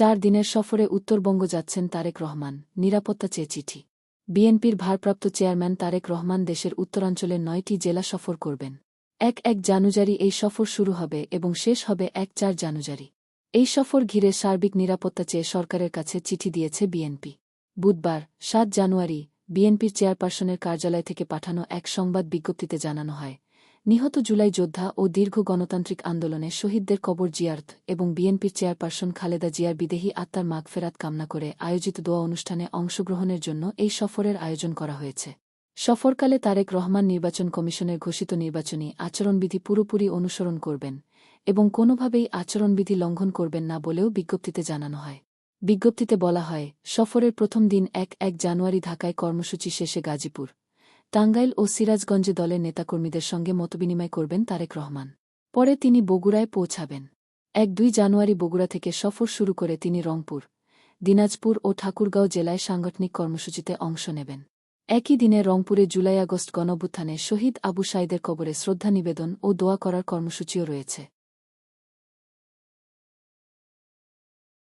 চার দিনের সফরে উত্তরবঙ্গ যাচ্ছেন তারেক রহমান, নিরাপত্তা চেয়ে চিঠি। বিএনপির ভারপ্রাপ্ত চেয়ারম্যান তারেক রহমান দেশের উত্তরাঞ্চলের নয়টি জেলা সফর করবেন। এক এক জানুজারি এই সফর শুরু হবে এবং শেষ হবে এক চার জানুজারি এই সফর ঘিরে সার্বিক নিরাপত্তা চেয়ে সরকারের কাছে চিঠি দিয়েছে বিএনপি। বুধবার, সাত জানুয়ারি, বিএনপির চেয়ারপারসনের কার্যালয় থেকে পাঠানো এক সংবাদ বিজ্ঞপ্তিতে জানানো হয় নিহত জুলাই যোদ্ধা ও দীর্ঘ গণতান্ত্রিক আন্দোলনে শহীদদের কবর জিয়ার্থ এবং বিএনপির চেয়ারপারসন খালেদা জিয়ার বিদেহী আত্মার মাগফেরাত কামনা করে আয়োজিত দোয়া অনুষ্ঠানে অংশগ্রহণের জন্য এই সফরের আয়োজন করা হয়েছে। সফরকালে তারেক রহমান নির্বাচন কমিশনের ঘোষিত নির্বাচনী আচরণবিধি পুরোপুরি অনুসরণ করবেন এবং কোনোভাবেই আচরণবিধি লঙ্ঘন করবেন না বলেও বিজ্ঞপ্তিতে জানানো হয়। বিজ্ঞপ্তিতে বলা হয়, সফরের প্রথম দিন এক এক জানুয়ারি ঢাকায় কর্মসূচি শেষে গাজীপুর। টাঙ্গাইল ও সিরাজগঞ্জে দলের নেতাকর্মীদের সঙ্গে মতবিনিময় করবেন তারেক রহমান। পরে তিনি বগুড়ায় পৌঁছাবেন। এক দুই জানুয়ারি বগুড়া থেকে সফর শুরু করে তিনি রংপুর, দিনাজপুর ও ঠাকুরগাঁও জেলায় সাংগঠনিক কর্মসূচিতে অংশ নেবেন। একই দিনে রংপুরে জুলাই আগস্ট গণভ্যুত্থানে শহীদ আবু সাইদের কবরে শ্রদ্ধা নিবেদন ও দোয়া করার কর্মসূচিও রয়েছে।